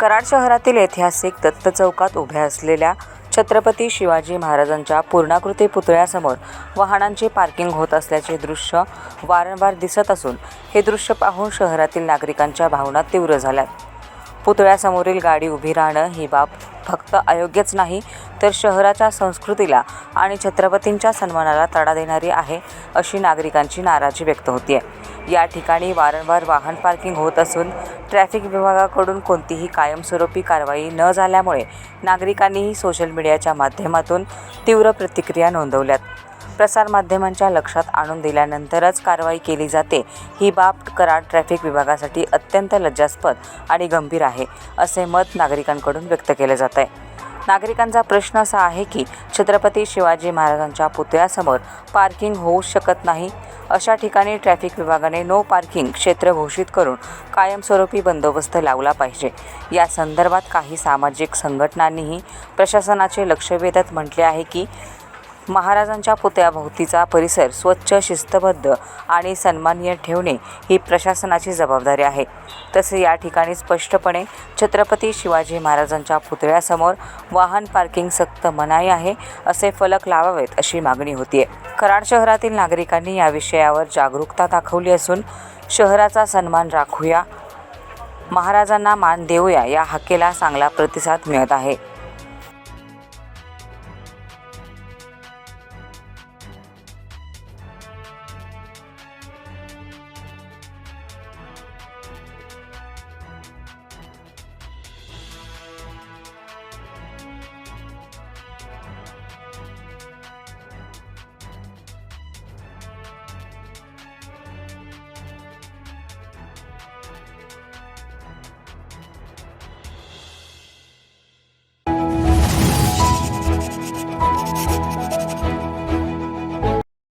कराड शहरातील ऐतिहासिक दत्त चौकात उभ्या असलेल्या छत्रपती शिवाजी महाराजांच्या पूर्णाकृती पुतळ्यासमोर वाहनांची पार्किंग होत असल्याचे दृश्य वारंवार दिसत असून हे दृश्य पाहून शहरातील नागरिकांच्या भावना तीव्र झाल्यात. पुतळ्यासमोरील गाडी उभी राहणं ही बाब फक्त अयोग्यच नाही तर शहराच्या संस्कृतीला आणि छत्रपतींच्या सन्मानाला तडा देणारी आहे अशी नागरिकांची नाराजी व्यक्त होतीये. या ठिकाणी वारंवार वाहन पार्किंग होत असून ट्रॅफिक विभागाकडून कोणतीही कायमस्वरूपी कारवाई न झाल्यामुळे नागरिकांनीही सोशल मीडियाच्या माध्यमातून तीव्र प्रतिक्रिया नोंदवल्यात. प्रसारमाध्यमांच्या लक्षात आणून दिल्यानंतरच कारवाई केली जाते. ही बाब कराड ट्रॅफिक विभागासाठी अत्यंत लज्जास्पद आणि गंभीर आहे असे मत नागरिकांकडून व्यक्त केले जात आहे. नागरिकांचा प्रश्न असा आहे की छत्रपती शिवाजी महाराजांच्या पुतळ्यासमोर पार्किंग होऊ शकत नाही. अशा ठिकाणी ट्रॅफिक विभागाने नो पार्किंग क्षेत्र घोषित करून कायमस्वरूपी बंदोबस्त लावला पाहिजे. या संदर्भात काही सामाजिक संघटनांनीही प्रशासनाचे लक्ष वेधत म्हटले आहे की महाराजांच्या पुतळ्याभोवतीचा परिसर स्वच्छ शिस्तबद्ध आणि सन्माननीय ठेवणे ही प्रशासनाची जबाबदारी आहे. तसे या ठिकाणी स्पष्टपणे छत्रपती शिवाजी महाराजांच्या पुतळ्यासमोर वाहन पार्किंग सक्त मनाई आहे असे फलक लावावेत अशी मागणी होतीये. कराड शहरातील नागरिकांनी या विषयावर जागरूकता दाखवली असून शहराचा सन्मान राखूया महाराजांना मान देऊया या हाकेला चांगला प्रतिसाद मिळत आहे.